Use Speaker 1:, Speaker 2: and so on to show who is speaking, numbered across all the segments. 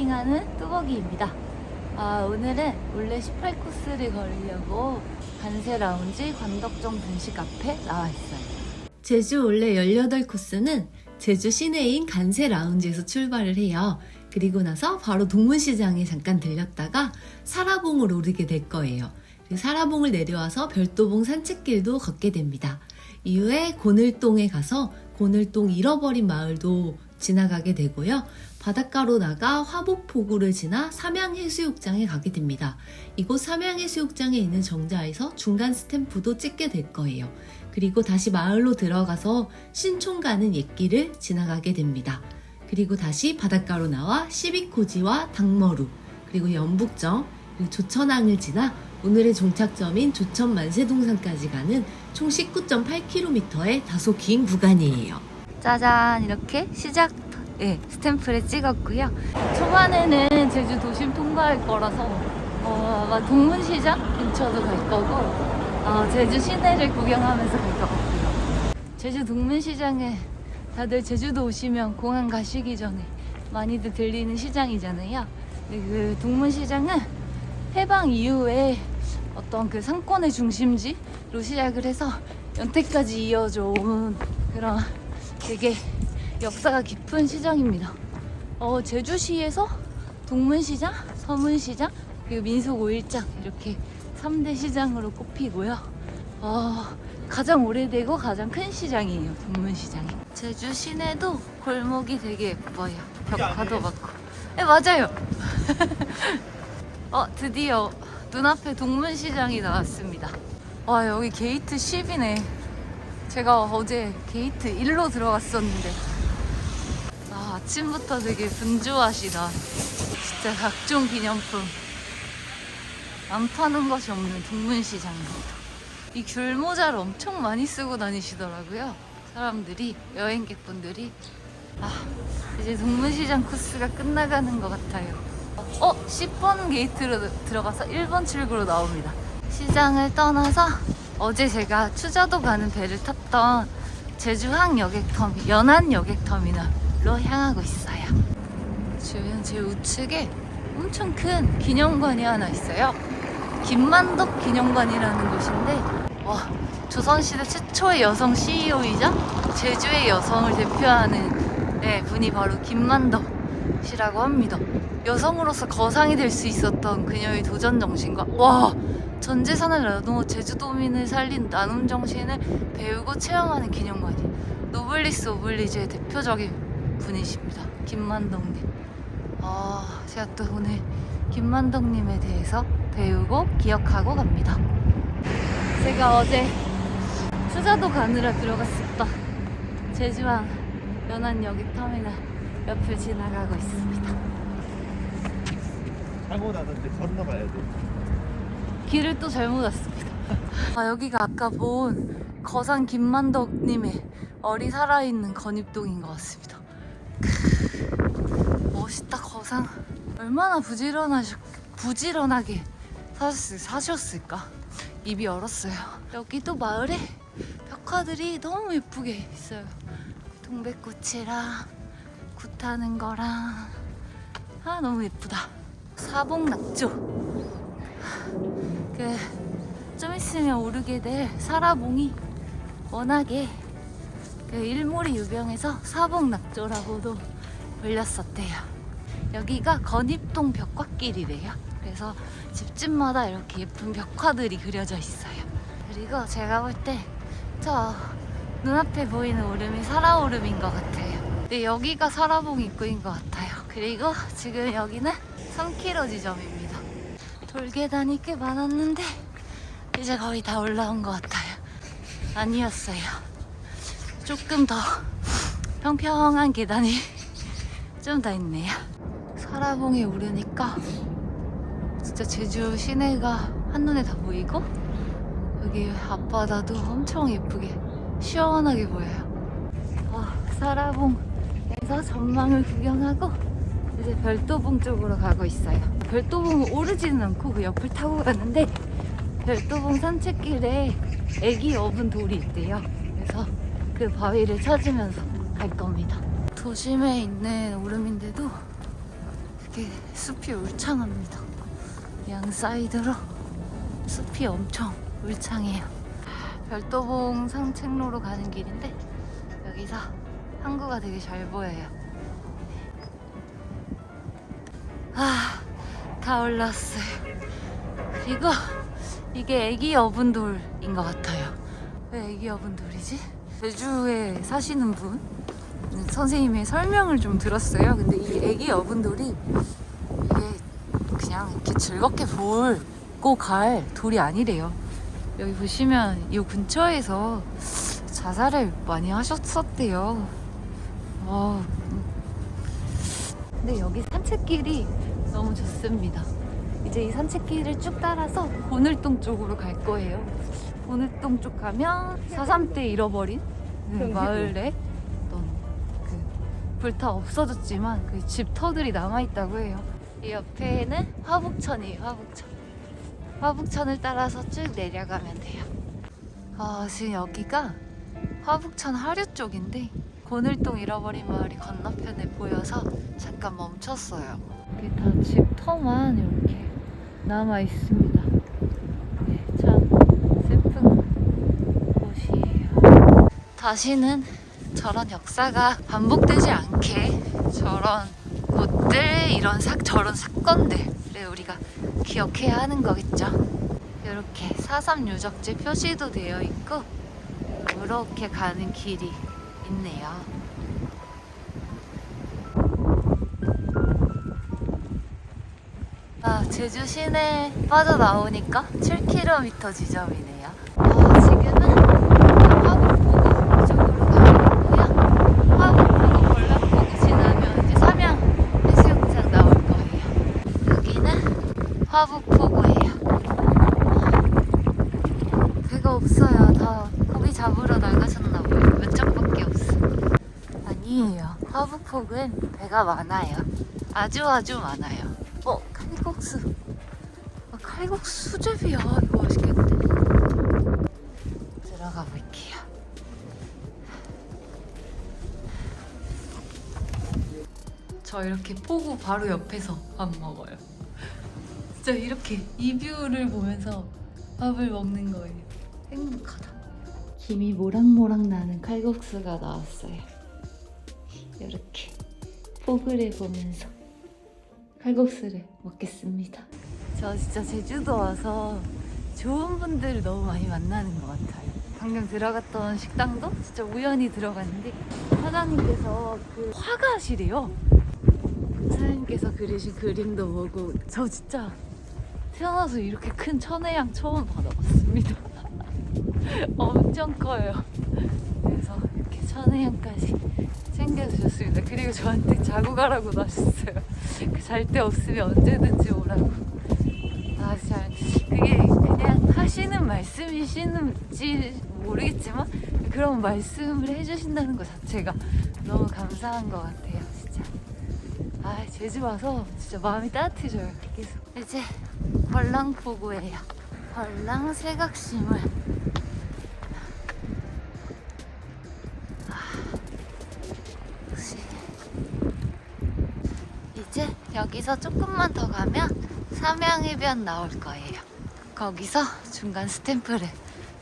Speaker 1: 하이킹하는 뚜벅이입니다. 아, 오늘은 원래 18코스를 걸으려고 간세 라운지 관덕정 분식 앞에 나와 있어요.
Speaker 2: 제주 원래 18코스는 제주 시내인 간세 라운지에서 출발을 해요. 그리고 나서 바로 동문시장에 잠깐 들렸다가 사라봉을 오르게 될 거예요. 사라봉을 내려와서 별도봉 산책길도 걷게 됩니다. 이후에 고늘동에 가서 고늘동 잃어버린 마을도 지나가게 되고요. 바닷가로 나가 화복포구를 지나 삼양해수욕장에 가게 됩니다. 이곳 삼양해수욕장에 있는 정자에서 중간 스탬프도 찍게 될 거예요. 그리고 다시 마을로 들어가서 신촌 가는 옛길을 지나가게 됩니다. 그리고 다시 바닷가로 나와 시비코지와 당머루, 그리고 연북정, 그리고 조천항을 지나 오늘의 종착점인 조천 만세동산까지 가는 총 19.8km의 다소 긴 구간이에요.
Speaker 1: 짜잔 이렇게 시작 예, 스탬프를 찍었고요. 초반에는 제주 도심 통과할 거라서 어, 아마 동문시장 근처도 갈 거고 어, 제주 시내를 구경하면서 갈 것 같고요. 제주 동문시장은 다들 제주도 오시면 공항 가시기 전에 많이들 들리는 시장이잖아요. 그 동문시장은 해방 이후에 어떤 그 상권의 중심지로 시작을 해서 연태까지 이어져 온 그런 되게 역사가 깊은 시장입니다. 어, 제주시에서 동문시장, 서문시장, 그리고 민속 5일장 이렇게 3대 시장으로 꼽히고요. 어, 가장 오래되고 가장 큰 시장이에요, 동문시장이. 제주 시내도 골목이 되게 예뻐요. 벽화도 많고. 네, 맞아요. 어, 드디어 눈앞에 동문시장이 나왔습니다. 와, 여기 게이트 10이네. 제가 어제 게이트 1로 들어갔었는데 아, 아침부터 되게 분주하시다. 진짜 각종 기념품. 안 파는 것이 없는 동문시장입니다 이 귤모자를 엄청 많이 쓰고 다니시더라고요. 사람들이 여행객분들이. 아 이제 동문시장 코스가 끝나가는 것 같아요. 어? 10번 게이트로 들어가서 1번 출구로 나옵니다. 시장을 떠나서 어제 제가 추자도 가는 배를 탔던 제주 항 여객터미, 연안 여객터미널 로 향하고 있어요. 주변 제 우측에 엄청 큰 기념관이 하나 있어요. 김만덕 기념관이라는 곳인데, 와, 조선시대 최초의 여성 CEO이자 제주의 여성을 대표하는 네, 분이 바로 김만덕이라고 합니다. 여성으로서 거상이 될 수 있었던 그녀의 도전 정신과 와 전 재산을 나눠 제주도민을 살린 나눔 정신을 배우고 체험하는 기념관이 노블리스 오블리즈의 대표적인 분이십니다. 김만덕님. 아, 제가 또 오늘 김만덕님에 대해서 배우고 기억하고 갑니다. 제가 어제 수자도 가느라 들어갔었다. 제주항 연안여객 터미널 옆을 지나가고 있습니다.
Speaker 3: 사고 나는데 건너가야 돼.
Speaker 1: 길을 또 잘못 왔습니다. 아, 여기가 아까 본 거산 김만덕님의 어리 살아있는 건입동인 것 같습니다. 크, 멋있다 거상. 얼마나 부지런하셨, 부지런하게 사셨, 사셨을 까? 입이 얼었어요. 여기 또 마을에 벽화들이 너무 예쁘게 있어요. 동백꽃이랑 굿하는 거랑 아 너무 예쁘다. 사복낙조. 그좀 있으면 오르게 될 사라봉이 워낙에 그 일몰이 유명해서 사복낙조라고도 불렸었대요. 여기가 건입동 벽화길이래요. 그래서 집집마다 이렇게 예쁜 벽화들이 그려져 있어요. 그리고 제가 볼 때 저 눈앞에 보이는 오름이 사라오름인 것 같아요. 근데 여기가 사라봉 입구인 것 같아요. 그리고 지금 여기는 3km 지점입니다. 돌계단이 꽤 많았는데 이제 거의 다 올라온 것 같아요. 아니었어요. 조금 더 평평한 계단이 좀 더 있네요. 사라봉에 오르니까 진짜 제주 시내가 한눈에 다 보이고 여기 앞바다도 엄청 예쁘게 시원하게 보여요. 아, 사라봉에서 전망을 구경하고 이제 별도봉 쪽으로 가고 있어요. 별도봉을 오르지는 않고 그 옆을 타고 가는데 별도봉 산책길에 애기 어분 돌이 있대요. 그래서 그 바위를 찾으면서 갈 겁니다. 도심에 있는 오름인데도 이렇게 숲이 울창합니다. 양 사이드로 숲이 엄청 울창해요. 별도봉 산책로로 가는 길인데 여기서 항구가 되게 잘 보여요. 아, 다 올랐어요. 그리고 이게 애기 여분돌인 것 같아요. 왜 애기 여분돌이지? 제주에 사시는 분 선생님의 설명을 좀 들었어요. 근데 이 애기 여분돌이 이게 그냥 이렇게 즐겁게 보고 갈 돌이 아니래요. 여기 보시면 이 근처에서 자살을 많이 하셨었대요. 어, 음. 근데 여기 산책길이 너무 좋습니다. 이제 이 산책길을 쭉 따라서 보늘동 쪽으로 갈 거예요. 보늘동 쪽 가면 4.3때 잃어버린 그 마을에 불타 없어졌지만 그 집터들이 남아있다고 해요. 이 옆에는 화북천이에요, 화북천. 화북천을 따라서 쭉 내려가면 돼요. 아, 지금 여기가 화북천 하류 쪽인데 고늘동 잃어버린 마을이 건너편에 보여서 잠깐 멈췄어요. 이게 다 집터만 이렇게 남아 있습니다. 네, 참 슬픈 곳이에요. 다시는 저런 역사가 반복되지 않게 저런 곳들 이런 사, 저런 사건들을 우리가 기억해야 하는 거겠죠. 이렇게 4.3 유적지 표시도 되어 있고 이렇게 가는 길이 있네요. 아, 제주 시내 빠져나오니까 7km 지점이네요. 아, 지금은 화북포구 쪽으로 가고 있고요. 화북포구 월남포구 지나면 이제 삼양 해수욕장 나올 거예요. 여기는 화북포구예요. 배가 없어요. 다 고기 잡으러 나가셨나 봐요. 몇 척밖에 없어. 아니에요. 화북폭은 배가 많아요. 아주 아주 많아요. 어, 칼국수. 아, 칼국수 수제비야. 이거 맛있겠는데. 들어가 볼게요. 저 이렇게 포구 바로 옆에서 밥 먹어요. 진짜 이렇게 이 뷰를 보면서 밥을 먹는 거예요. 행복하다. 김이 모락모락 나는 칼국수가 나왔어요. 이렇게 포글해 보면서 칼국수를 먹겠습니다. 저 진짜 제주도 와서 좋은 분들을 너무 많이 만나는 것 같아요. 방금 들어갔던 식당도 진짜 우연히 들어갔는데 사장님께서 그 화가시래요. 사장님께서 그리신 그림도 보고 저 진짜 태어나서 이렇게 큰 천혜향 처음 받아봤습니다. 엄청 커요. 그래서 이렇게 천혜향까지 챙겨주셨습니다. 그리고 저한테 자고 가라고도 하셨어요. 그잘데 없으면 언제든지 오라고. 아, 잘 그게 그냥 하시는 말씀이시는지 모르겠지만 그런 말씀을 해주신다는 것 자체가 너무 감사한 것 같아요, 진짜. 아, 제주 와서 진짜 마음이 따뜻해져요. 계속. 이제 벌랑포구예요. 벌랑 새각심을 혹시 이제 여기서 조금만 더 가면 삼양해변 나올 거예요. 거기서 중간 스탬프를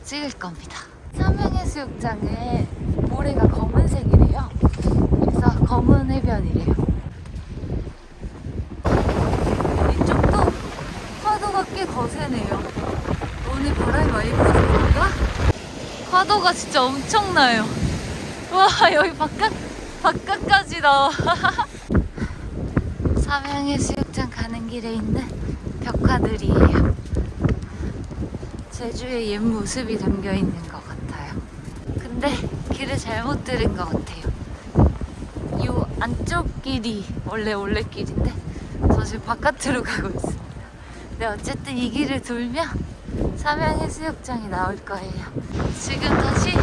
Speaker 1: 찍을 겁니다. 삼양해수욕장은 모래가 검은색이래요. 그래서 검은 해변이래요. 이쪽도 파도가 꽤 거세네요. 오늘 바람이 많이 부는 건가? 파도가 진짜 엄청나요. 와 여기 바깥 바깥까지 나와. 삼양해 수욕장 가는 길에 있는 벽화들이에요. 제주의 옛 모습이 담겨 있는 것 같아요. 근데 길을 잘못 들은 것 같아요. 이 안쪽 길이 원래 원래 길인데 저 지금 바깥으로 가고 있습니다. 근데 어쨌든 이 길을 돌면 삼양해수욕장이 나올 거예요. 지금 다시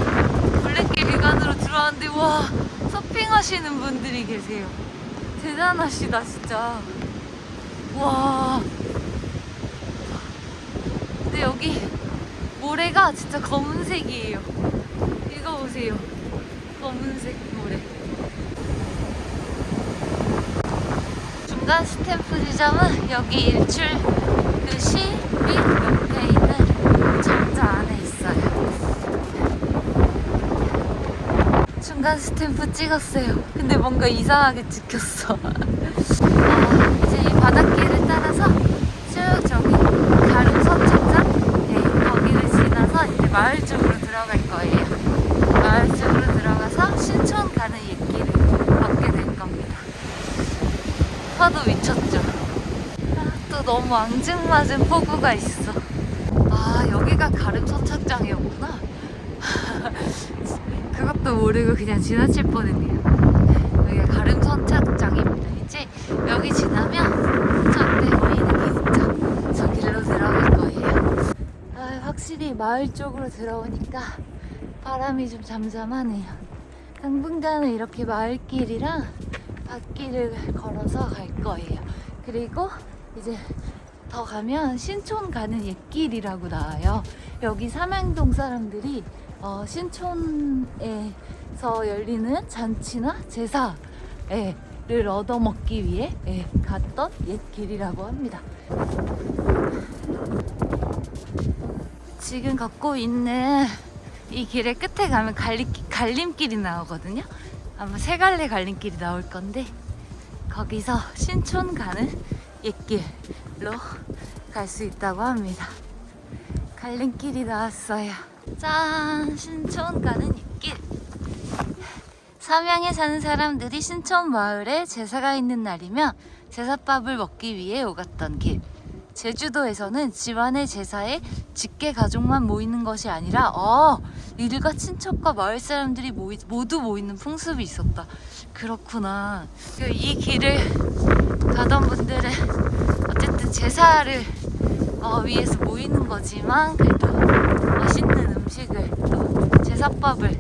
Speaker 1: 올레길 기관으로 들어왔는데 와 서핑하시는 분들이 계세요. 대단하시다 진짜. 와. 근데 여기 모래가 진짜 검은색이에요. 이거 보세요. 검은색 모래. 중간 스탬프 지점은 여기 일출 그 시비 옆에 있는 정자 안에 있어요. 중간 스탬프 찍었어요. 근데 뭔가 이상하게 찍혔어. 어, 이제 이 바닷길을 따라서 쭉 저기 가름 선착장 네, 거기를 지나서 이제 마을 쪽으로 들어갈 거예요. 마을 쪽으로 들어가서 신촌 가는 옛길을 걷게 될 겁니다. 파도 미쳤죠? 아, 또 너무 앙증맞은 폭우가 있어. 아, 여기가 가름 선착장이었구나. 그것도 모르고 그냥 지나칠 뻔했네요. 여기가 가름 선착장입니다. 이제 여기 지나면 저때 보이는 게 있죠. 저 길로 들어갈 거예요. 아, 확실히 마을 쪽으로 들어오니까 바람이 좀 잠잠하네요. 당분간은 이렇게 마을길이랑 밭길을 걸어서 갈 거예요. 그리고 이제 더 가면 신촌 가는 옛길이라고 나와요. 여기 삼양동 사람들이 어, 신촌에서 열리는 잔치나 제사 를 얻어먹기 위해 예, 갔던 옛길이라고 합니다. 지금 걷고 있는 이 길의 끝에 가면 갈림, 갈림길이 나오거든요. 아마 세 갈래 갈림길이 나올 건데 거기서 신촌 가는 옛길 로 갈 수 있다고 합니다. 갈림길이 나왔어요. 짠! 신촌 가는 옛길. 삼양에 사는 사람들이 신촌 마을에 제사가 있는 날이면 제사밥을 먹기 위해 오갔던 길. 제주도에서는 집안의 제사에 직계 가족만 모이는 것이 아니라 어 일가 친척과 마을 사람들이 모이, 모두 모이는 풍습이 있었다. 그렇구나. 그이 길을 가던 분들은 어쨌든 제사를 어, 위해서 모이는 거지만 그래도 맛있는 음식을 또 제사밥을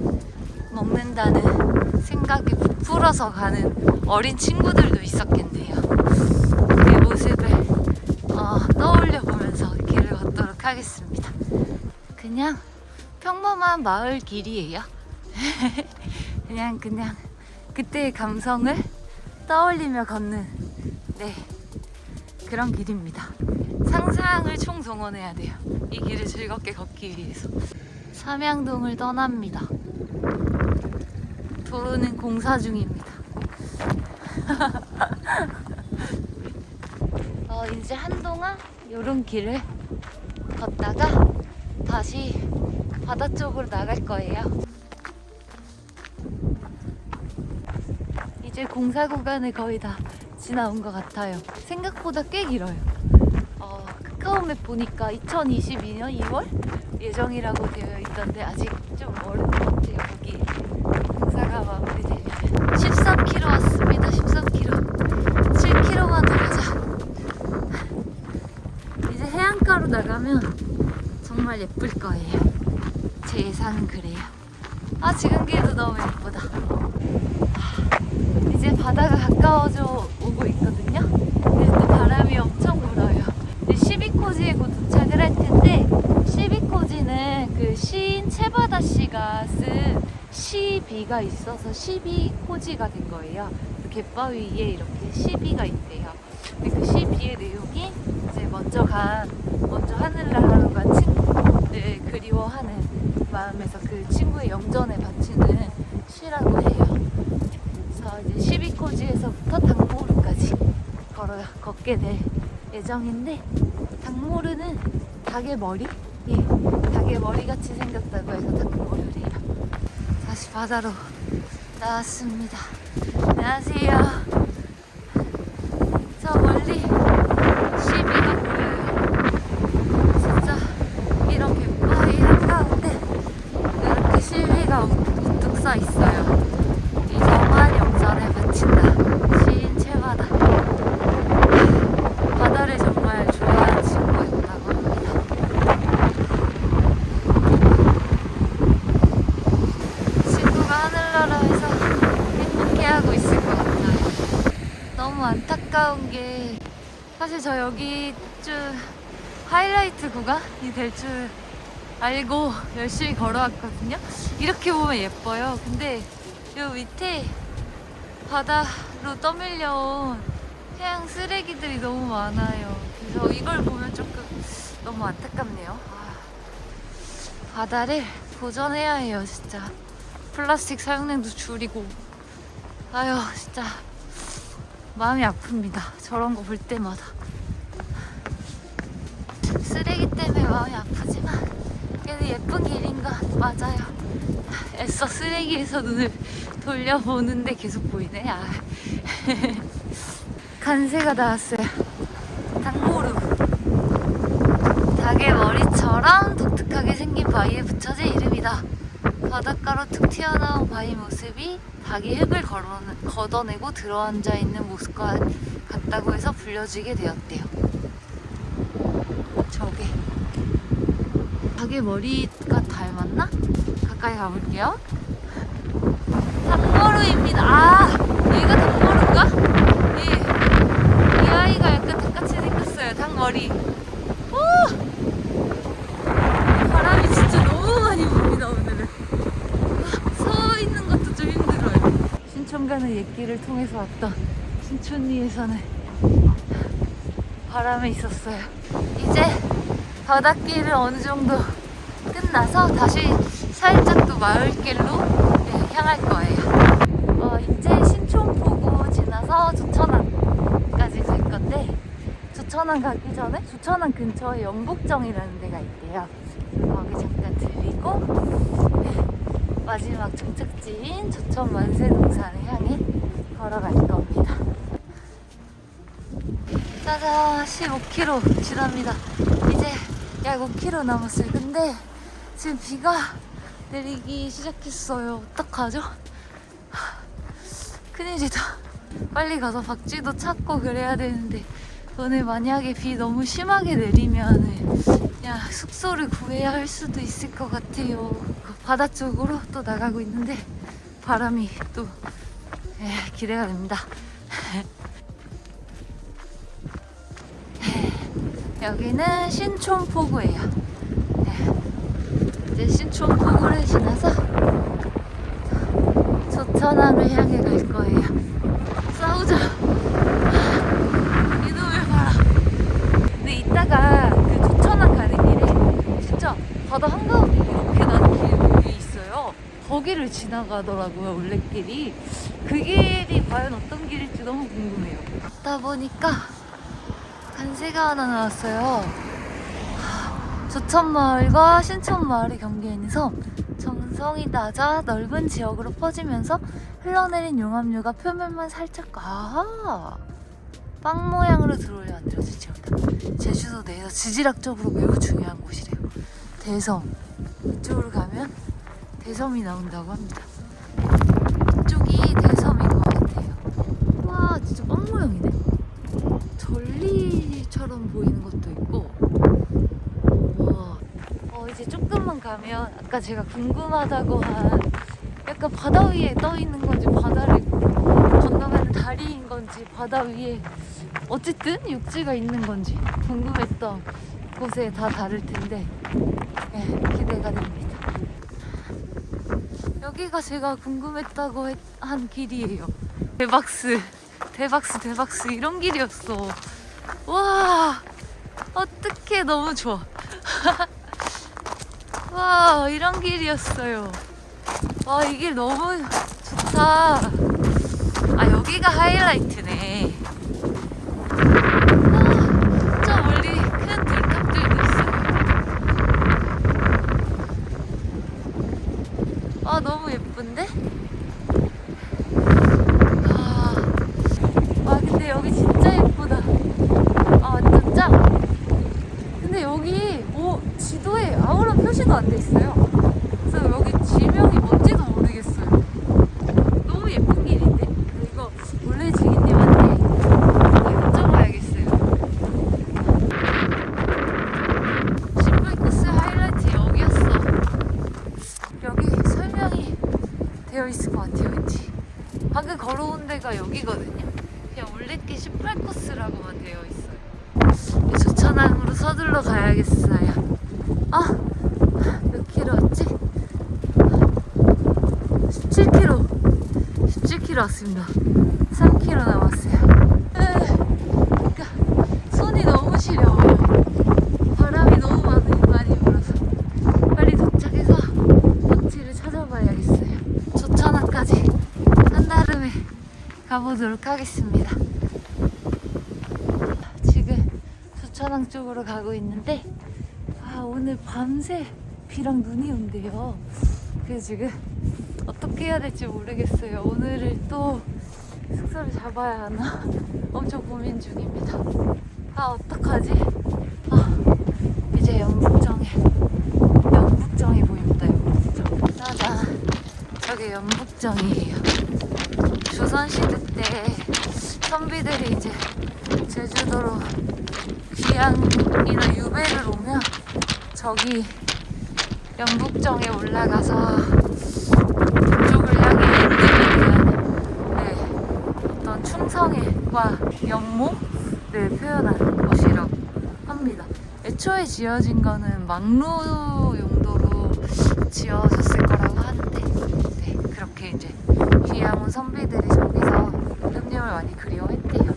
Speaker 1: 먹는다는 생각에 부풀어서 가는 어린 친구들도 있었겠네요. 그 모습을 어, 떠올려 보면서 길을 걷도록 하겠습니다. 그냥 평범한 마을 길이에요. 그냥 그냥 그때의 감성을 떠올리며 걷는 네 그런 길입니다. 상상을 총동원해야 돼요. 이 길을 즐겁게 걷기 위해서. 삼양동을 떠납니다. 도로는 공사 중입니다. 어, 이제 한동안 요런 길을 걷다가 다시 바다 쪽으로 나갈 거예요. 이제 공사 구간을 거의 다 지나온 것 같아요. 생각보다 꽤 길어요. 어, 카카오맵 보니까 2022년 2월 예정이라고 되어 있던데 아직 좀 멀은 것 같아요. 여기 공사가 마무리되면 13km 왔습니다. 13km. 7km만 더 가자. 이제 해안 나가면 정말 예쁠 거예요. 제 예상은 그래요. 아 지금 길도 너무 예쁘다. 이제 바다가 가까워져 오고 있거든요. 근데 또 바람이 엄청 불어요. 이제 12코지에 곧 도착을 할 텐데 12코지는 그 시인 채바다 씨가 쓴 시비가 있어서 12코지가 된 거예요. 그 갯바위 위에 이렇게 시비가 있대요. 근데 그 시비의 내용이 이제 먼저 간 먼저 하늘나라로 간 친구를 그리워하는 마음에서 그 친구의 영전에 바치는 시라고 해요. 그래서 이제 12코지에서부터 당모루까지 걸어 걷게 될 예정인데 당모루는 닭의 머리? 예, 닭의 머리 같이 생겼다고 해서 당모루래요. 다시 바다로 나왔습니다. 안녕하세요. 저 멀리 시비가 보여요. 진짜 이렇게 바위 한가운데 이렇게 실비가 우뚝 서 있어요. 이정환 영전에 바친다. 시인 채바다. 바다를 정말 좋아하는 친구였다고 합니다. 친구가 하늘나라에서 행복해하고 있을 것 같아요. 너무 안타까운 게 사실 저 여기 쭉 하이라이트 구간이 될 줄 알고 열심히 걸어왔거든요. 이렇게 보면 예뻐요. 근데 요 밑에 바다로 떠밀려온 해양 쓰레기들이 너무 많아요. 그래서 이걸 보면 조금 너무 안타깝네요. 아, 바다를 보존해야 해요, 진짜. 플라스틱 사용량도 줄이고. 아유, 진짜 마음이 아픕니다. 저런 거 볼 때마다. 쓰레기 때문에 마음이 아프지만 그래도 예쁜 길인 것 맞아요. 애써 쓰레기에서 눈을 돌려보는데 계속 보이네. 아. 간새가 나왔어요. 당고루. 닭의 머리처럼 독특하게 생긴 바위에 붙여진 이름이다. 바닷가로 툭 튀어나온 바위 모습이 닭이 흙을 걸어, 걷어내고 들어앉아 있는 모습과 같다고 해서 불려지게 되었대요. 저게. 닭의 머리가 닮았나? 가까이 가볼게요. 닭머루입니다. 아, 얘가 닭머루인가? 예. 이 아이가 약간 닭같이 생겼어요. 닭머리. 오! 바람이 진짜 너무 많이 붑니다, 오늘은. 아, 서 있는 것도 좀 힘들어요. 신촌 가는 옛길을 통해서 왔던 신촌리에서는 바람이 있었어요. 이제 바닷길을 어느 정도 끝나서 다시 살짝 또 마을길로 네, 향할 거예요. 어, 이제 신촌포구 지나서 조천항까지 갈 건데 조천항 가기 전에 조천항 근처에 영북정이라는 데가 있대요. 거기 잠깐 들리고 네, 마지막 종착지인 조천 만세동산을 향해 걸어갈 겁니다. 짜잔 15km 지납니다. 약 5km 남았어요. 근데 지금 비가 내리기 시작했어요. 어떡하죠? 큰일이다. 빨리 가서 박쥐도 찾고 그래야 되는데 오늘 만약에 비 너무 심하게 내리면 그냥 숙소를 구해야 할 수도 있을 것 같아요. 그 바다 쪽으로 또 나가고 있는데 바람이 또 예, 기대가 됩니다. 여기는 신촌포구예요. 네. 이제 신촌포구를 지나서 조천항을 향해 갈 거예요. 싸우자. 이놈을 봐라. 근데 이따가 그 조천항 가는 길에 진짜 바다 한가운데 이렇게 나는 길이 있어요. 거기를 지나가더라고요, 올레길이. 그 길이 과연 어떤 길일지 너무 궁금해요. 걷다 보니까 간새가 하나 나왔어요. 하, 조천마을과 신촌마을의 경계에 있는 섬. 정성이 낮아 넓은 지역으로 퍼지면서 흘러내린 용암류가 표면만 살짝 아하 빵 모양으로 들어올려 만들어진 지역이다. 제주도 내에서 지질학적으로 매우 중요한 곳이래요. 대섬. 이쪽으로 가면 대섬이 나온다고 합니다. 이쪽이 대섬인 것 같아요. 와 진짜 빵 모양이네. 전리 처럼 보이는 것도 있고 와 어, 이제 조금만 가면 아까 제가 궁금하다고 한 약간 바다 위에 떠 있는 건지 바다를 건너가는 다리인 건지 바다 위에 어쨌든 육지가 있는 건지 궁금했던 곳에 다 다를 텐데 예, 기대가 됩니다. 여기가 제가 궁금했다고 했- 한 길이에요. 대박스, 대박스, 대박스 이런 길이었어. 와, 어떡해 너무 좋아. 와, 이런 길이었어요. 와, 이 길 너무 좋다. 아, 여기가 하이라이트네. 아, 저 멀리 큰 들탑들도 있어요. 아, 너무 예쁜데? 아, 아, 근데 여기 진짜 예쁘다. 아, 완전 짱. 근데 여기 뭐 지도에 아무런 표시도 안 돼 있어요. 왔습니다. 3km 남았어요. 그러니까 손이 너무 시려워요. 바람이 너무 많이, 많이 불어서 빨리 도착해서 낙지를 찾아봐야겠어요. 조천항까지 한 다음에 가보도록 하겠습니다. 지금 조천항 쪽으로 가고 있는데 아 오늘 밤새 비랑 눈이 온대요. 그래서 지금 해야 될지 모르겠어요. 오늘을 또 숙소를 잡아야 하나 엄청 고민 중입니다. 아 어떡하지? 아 이제 연북정에 연북정이 보입니다. 연북정. 짜잔. 저게 연북정이에요. 조선시대 때 선비들이 이제 제주도로 귀향이나 유배를 오면 저기 연북정에 올라가서 북쪽을 향해 인근에 대한 네, 어떤 충성과 연모를 표현하는 곳이라고 합니다. 애초에 지어진 거는 막루 용도로 지어졌을 거라고 하는데 네, 그렇게 이제 귀향 온 선비들이 저기서 흡림을 많이 그리워했대요.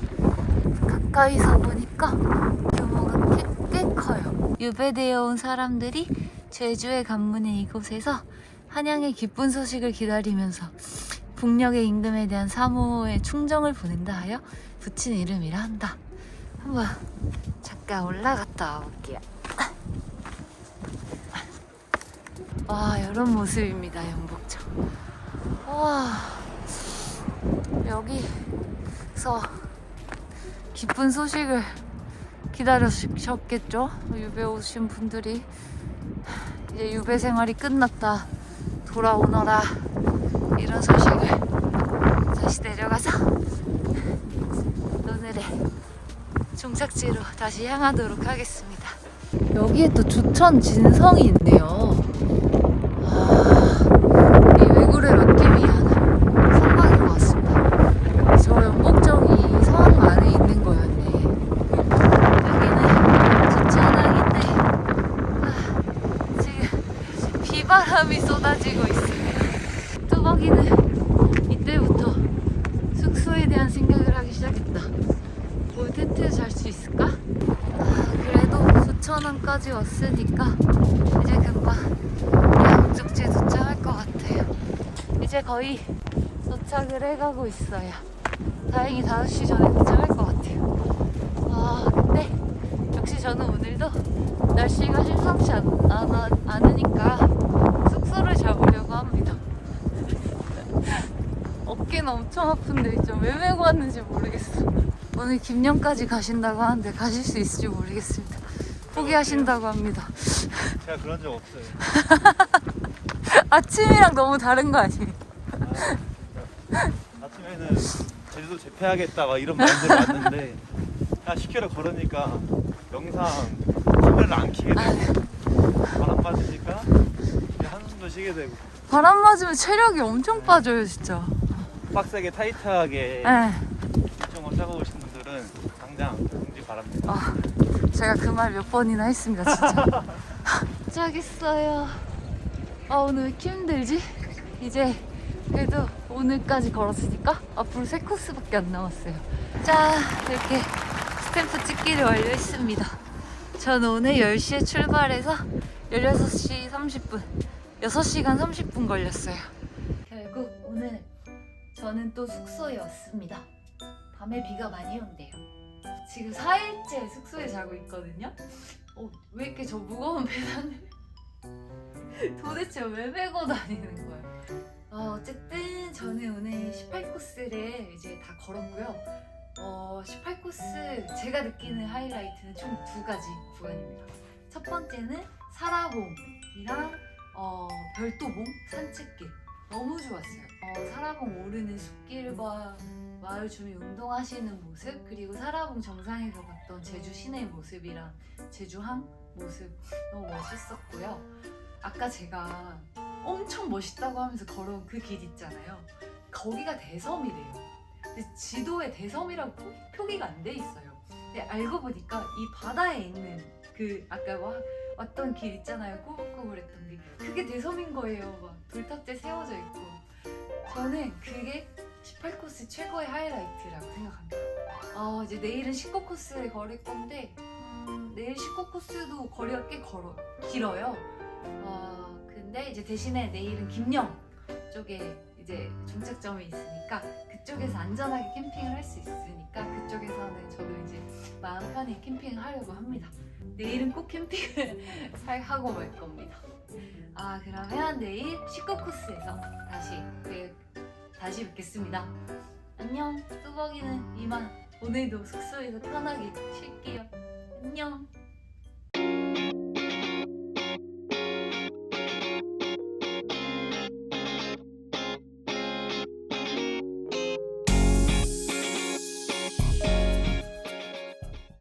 Speaker 1: 가까이서 보니까 규모가 꽤, 꽤 커요. 유배되어 온 사람들이 제주의 관문인 이곳에서 한양의 기쁜 소식을 기다리면서 북녘의 임금에 대한 사모의 충정을 보낸다 하여 붙인 이름이라 한다. 한번 잠깐 올라갔다 와볼게요. 와 이런 모습입니다 연북정. 와 여기서 기쁜 소식을 기다리셨겠죠? 유배 오신 분들이 이제 유배 생활이 끝났다 돌아오너라 이런 소식을 다시 내려가서 오늘의 종착지로 다시 향하도록 하겠습니다. 여기에 또 주천 진성이 있네요. 아, 이 외구를 막기 위한 선박인 것 같습니다. 저 연복정이 성 안에 있는 거였네. 여기는 주천항인데 아, 지금 비바람이 쏟아지고 있습니다. 뚜벅이는 이때부터 숙소에 대한 생각을 하기 시작했다. 뭐 텐트에 잘 수 있을까? 아, 수천원까지 왔으니까 이제 금방 양쪽지에 도착할 것 같아요. 이제 거의 도착을 해가고 있어요. 다행히 5시 전에 도착할 것 같아요. 아, 근데 역시 저는 오늘도 날씨가 심상치 않, 않아, 않으니까 숙소를 잡으려고 합니다. 어깨는 엄청 아픈데 좀 왜 메고 왔는지 모르겠어. 오늘 김영까지 가신다고 하는데 가실 수 있을지 모르겠습니다. 포기하신다고 합니다.
Speaker 3: 제가 그런 적 없어요.
Speaker 1: 아침이랑 너무 다른 거 아니에요?
Speaker 3: 아침에는 제주도 재패하겠다 막 이런 마인드로 왔는데 그냥 10km 걸으니까 영상 카메라를 안 켜게 되고 바람 맞으니까 한숨도 쉬게 되고
Speaker 1: 바람 맞으면 체력이 엄청 빠져요, 진짜.
Speaker 3: 빡세게 타이트하게
Speaker 1: 네.
Speaker 3: 일정을 짜고 오신 분들은 당장 공지 바랍니다.
Speaker 1: 아, 제가 그 말 몇 번이나 했습니다, 진짜. 도착했어요. 아, 오늘 왜 이렇게 힘들지? 이제 그래도 오늘까지 걸었으니까 앞으로 세 코스밖에 안 남았어요. 자, 이렇게 스탬프 찍기를 완료했습니다. 저는 오늘 10시에 출발해서 16시 30분, 6시간 30분 걸렸어요. 결국 오늘 저는 또 숙소에 왔습니다. 밤에 비가 많이 온대요. 지금 4일째 숙소에 자고 있거든요. 어, 왜 이렇게 저 무거운 배낭을 도대체 왜 메고 다니는 거예요? 어, 어쨌든 저는 오늘 18코스를 이제 다 걸었고요. 어, 18코스 제가 느끼는 하이라이트는 총 두 가지 구간입니다. 첫 번째는 사라봉이랑 어, 별도봉 산책길 너무 좋았어요. 어, 사라봉 오르는 숲길과 마을 주민 운동하시는 모습 그리고 사라봉 정상에서 봤던 제주 시내 모습이랑 제주항 모습 너무 멋있었고요. 아까 제가 엄청 멋있다고 하면서 걸어온 그 길 있잖아요. 거기가 대섬이래요. 근데 지도에 대섬이라고 표- 표기가 안 돼 있어요. 근데 알고 보니까 이 바다에 있는 그 아까 와, 왔던 길 있잖아요. 꼬불꼬불했던 길. 그게 대섬인 거예요. 막 돌탑재 세워져 있고. 저는 그게 18코스 최고의 하이라이트라고 생각합니다. 어, 이제 내일은 19코스를 걸을 건데 음, 내일 19코스도 거리가 꽤 걸어 길어요. 어, 근데 이제 대신에 내일은 김영 쪽에 이제 종착점이 있으니까 그쪽에서 안전하게 캠핑을 할 수 있으니까 그쪽에서는 저도 이제 마음 편히 캠핑을 하려고 합니다. 내일은 꼭 캠핑을 살 하고 말 겁니다. 아 그러면 내일 19 코스에서 다시 뵙, 다시 뵙겠습니다. 안녕. 뚜벅이는 이만 오늘도 숙소에서 편하게 쉴게요. 안녕.